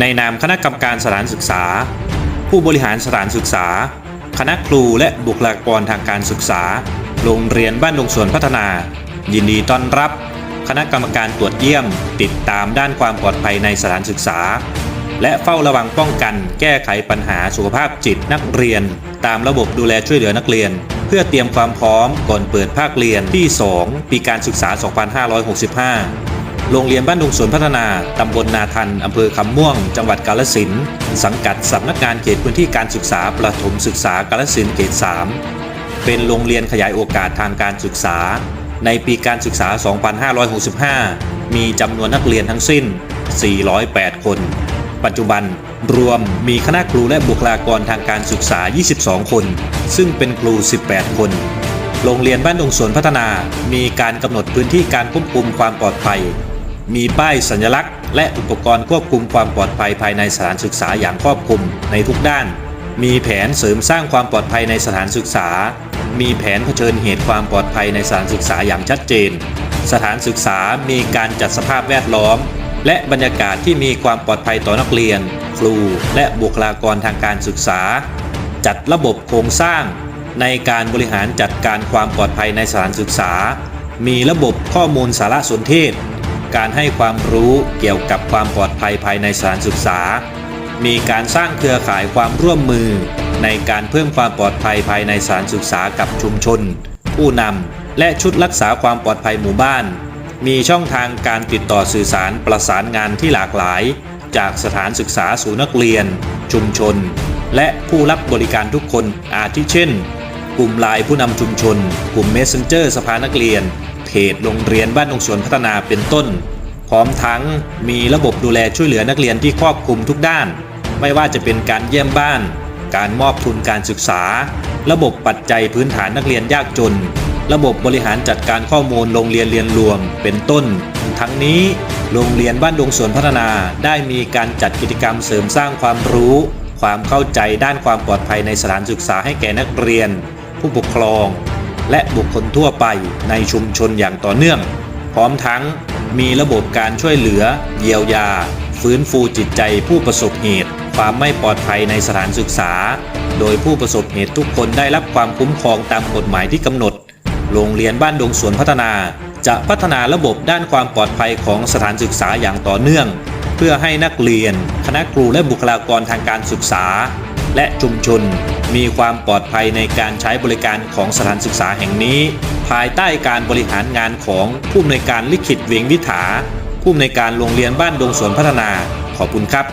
ในนามคณะกรรมการสถานศึกษา ผู้บริหารสถานศึกษา คณะครูและบุคลากรทางการศึกษา โรงเรียนบ้านดงสวนพัฒนา ยินดีต้อนรับ คณะกรรมการตรวจเยี่ยม ติดตามด้านความปลอดภัยในสถานศึกษา และเฝ้าระวังป้องกัน แก้ไขปัญหาสุขภาพจิตนักเรียน ตามระบบดูแลช่วยเหลือนักเรียน เพื่อเตรียมความพร้อมก่อนเปิดภาคเรียนที่ 2 ปีการศึกษา 2565 โรงเรียนบ้านดงสวนพัฒนา ตำบลนาทัน อำเภอคำม่วง จังหวัดกาฬสินสังกัดสำนักงานเขตพื้นที่การศึกษาประถมศึกษากาฬสินเขต 3 เป็นโรงเรียนขยายโอกาสทางการศึกษา ในปีการศึกษา 2565 มีจำนวนนักเรียนทั้งสิ้น 408 คน ปัจจุบันรวมมีคณะครูและบุคลากรทางการศึกษา 22 คน ซึ่งเป็นครู 18 คนโรงเรียนบ้านดงสวนพัฒนา มีการกำหนดพื้นที่การควบคุมความปลอดภัย มีป้ายสัญลักษณ์ และอุปกรณ์ควบคุมความปลอดภัยภายในสถานศึกษาอย่างครอบคลุมในทุกด้าน มีแผนเสริมสร้างความปลอดภัยในสถานศึกษา มีแผนเผชิญเหตุความปลอดภัยในสถานศึกษาอย่างชัดเจน สถานศึกษามีการจัดสภาพแวดล้อม และบรรยากาศที่มีความปลอดภัยต่อนักเรียน ครู และบุคลากรทางการศึกษา จัดระบบโครงสร้าง ในการบริหารจัดการความปลอดภัยในสถานศึกษา มีระบบข้อมูลสารสนเทศ การให้ความรู้เกี่ยวกับความปลอดภัยภายในสถานศึกษา มีการสร้างเครือข่ายความร่วมมือ ในการเพิ่มความปลอดภัยภายในสถานศึกษากับชุมชน ผู้นำและชุดรักษาความปลอดภัยหมู่บ้าน มีช่องทางการติดต่อสื่อสารประสานงานที่หลากหลาย จากสถานศึกษาสู่นักเรียน ชุมชน และผู้รับบริการทุกคนอาทิเช่น กลุ่มไลน์ผู้นำชุมชน กลุ่ม Messenger สภานักเรียน เพจโรงเรียนบ้านดงสวนพัฒนาเป็นต้น พร้อมทั้งมีระบบดูแลช่วยเหลือนักเรียนที่ครอบคลุมทุกด้าน ไม่ว่าจะเป็นการเยี่ยมบ้าน การมอบทุนการศึกษา ระบบปัจจัยพื้นฐานนักเรียนยากจน ระบบบริหารจัดการข้อมูลโรงเรียนเรียนรวมเป็นต้น ทั้งนี้โรงเรียนบ้านดงสวนพัฒนาได้มีการจัดกิจกรรมเสริมสร้างความรู้ ความเข้าใจด้านความปลอดภัยในสถานศึกษาให้แก่นักเรียน ผู้ปกครอง และบุคคลทั่วไปในชุมชนอย่างต่อเนื่อง พร้อมทั้งมีระบบการช่วยเหลือ เยียวยา ฟื้นฟูจิตใจผู้ประสบเหตุ ความไม่ปลอดภัยในสถานศึกษา โดยผู้ประสบเหตุทุกคนได้รับความคุ้มครองตามกฎหมายที่กำหนด โรงเรียนบ้านดงสวนพัฒนา จะพัฒนาระบบด้านความปลอดภัยของสถานศึกษาอย่างต่อเนื่อง เพื่อให้นักเรียน คณะครูและบุคลากรทางการศึกษา และชุมชน มีความปลอดภัยในการใช้บริการของสถานศึกษาแห่งนี้ ภายใต้การบริหารงานของผู้อำนวยการลิขิตเวียงวิถาผู้อำนวยการโรงเรียนบ้านดงสวนพัฒนาขอบคุณครับ